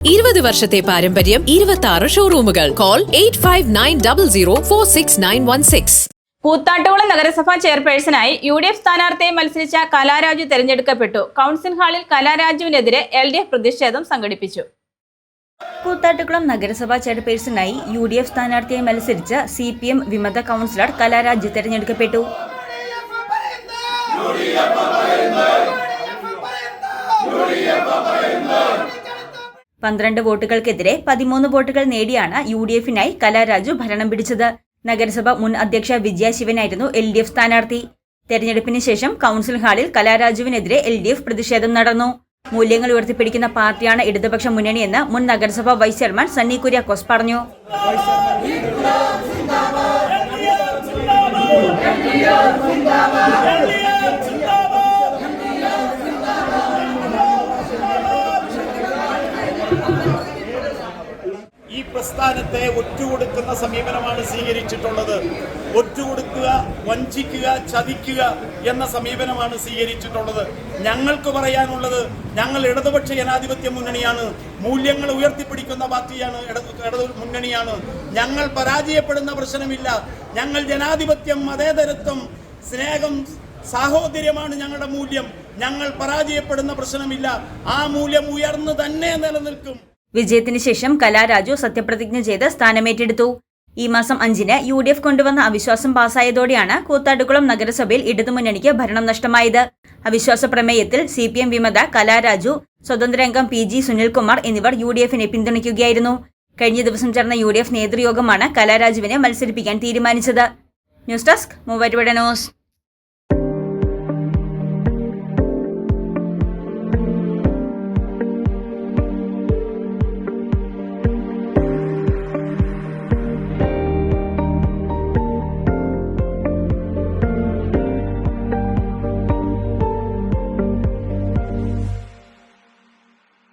ഇരുപത് വർഷത്തെ പാരമ്പര്യം ഇരുപത്തി ആറ് ഷോറൂമുകൾ call eight five nine double zero four six nine one six Koothattukulam നഗരസഭാ ചെയർപേഴ്സണായി യു ഡി എഫ് സ്ഥാനാർത്ഥിയെ മത്സരിച്ച കലാരാജു തെരഞ്ഞെടുക്കപ്പെട്ടു. കൗൺസിൽ ഹാളിൽ കലാരാജുവിനെതിരെ എൽ ഡി എഫ് പ്രതിഷേധം സംഘടിപ്പിച്ചു. കൂത്താട്ടുകുളം നഗരസഭാ ചെയർപേഴ്സണായി യു ഡി എഫ് സ്ഥാനാർത്ഥിയെ മത്സരിച്ച സി പി എം വിമത കൗൺസിലർ കലാരാജു തെരഞ്ഞെടുക്കപ്പെട്ടു. പന്ത്രണ്ട് വോട്ടുകൾക്കെതിരെ പതിമൂന്ന് വോട്ടുകൾ നേടിയാണ് യു ഡി എഫിനായി കലാരാജു ഭരണം പിടിച്ചത്. നഗരസഭ മുൻ അധ്യക്ഷ വിജയ ശിവനായിരുന്നു എൽ ഡി എഫ് സ്ഥാനാർത്ഥി. തെരഞ്ഞെടുപ്പിന് ശേഷം കൗൺസിൽ ഹാളിൽ കലാരാജുവിനെതിരെ എൽ ഡി എഫ് പ്രതിഷേധം നടന്നു. മൂല്യങ്ങൾ ഉയർത്തിപ്പിടിക്കുന്ന പാർട്ടിയാണ് ഇടതുപക്ഷ മുന്നണിയെന്ന് മുൻ നഗരസഭാ വൈസ് ചെയർമാൻ സണ്ണി കുര്യാക്കോസ് പറഞ്ഞു. ഈ പ്രസ്ഥാനത്തെ ഒറ്റുകൊടുക്കുന്ന സമീപനമാണ് സ്വീകരിച്ചിട്ടുള്ളത്. ഒറ്റുകൊടുക്കുക വഞ്ചിക്കുക ചതിക്കുക എന്ന സമീപനമാണ് സ്വീകരിച്ചിട്ടുള്ളത്. ഞങ്ങൾക്ക് പറയാനുള്ളത് ഞങ്ങൾ ഇടതുപക്ഷ ജനാധിപത്യ മുന്നണിയാണ്. മൂല്യങ്ങൾ ഉയർത്തിപ്പിടിക്കുന്ന പാർട്ടിയാണ് ഇടതു മുന്നണിയാണ്. ഞങ്ങൾ പരാജയപ്പെടുന്ന പ്രശ്നമില്ല. ഞങ്ങൾ ജനാധിപത്യം മതേതരത്വം സ്നേഹം സാഹോദര്യമാണ് ഞങ്ങളുടെ മൂല്യം. ഞങ്ങൾ പരാജയപ്പെടുന്ന പ്രശ്നമില്ല. ആ മൂല്യം ഉയർന്നു തന്നെ നിലനിൽക്കും. വിജയത്തിന് ശേഷം കലാരാജു സത്യപ്രതിജ്ഞ ചെയ്ത് സ്ഥാനമേറ്റെടുത്തു. ഈ മാസം അഞ്ചിന് യു ഡി എഫ് കൊണ്ടുവന്ന അവിശ്വാസം പാസായതോടെയാണ് കൂത്താട്ടുകുളം നഗരസഭയിൽ ഇടതുമുന്നണിക്ക് ഭരണം നഷ്ടമായത്. അവിശ്വാസ പ്രമേയത്തിൽ സി പി എം വിമത കലാരാജു സ്വതന്ത്രരംഗം പി ജി സുനിൽകുമാർ എന്നിവർ യു ഡി എഫിനെ പിന്തുണയ്ക്കുകയായിരുന്നു. കഴിഞ്ഞ ദിവസം ചേർന്ന യു ഡി എഫ് നേതൃയോഗമാണ് കലാരാജുവിനെ മത്സരിപ്പിക്കാൻ തീരുമാനിച്ചത്. News desk Muvattupuzha news.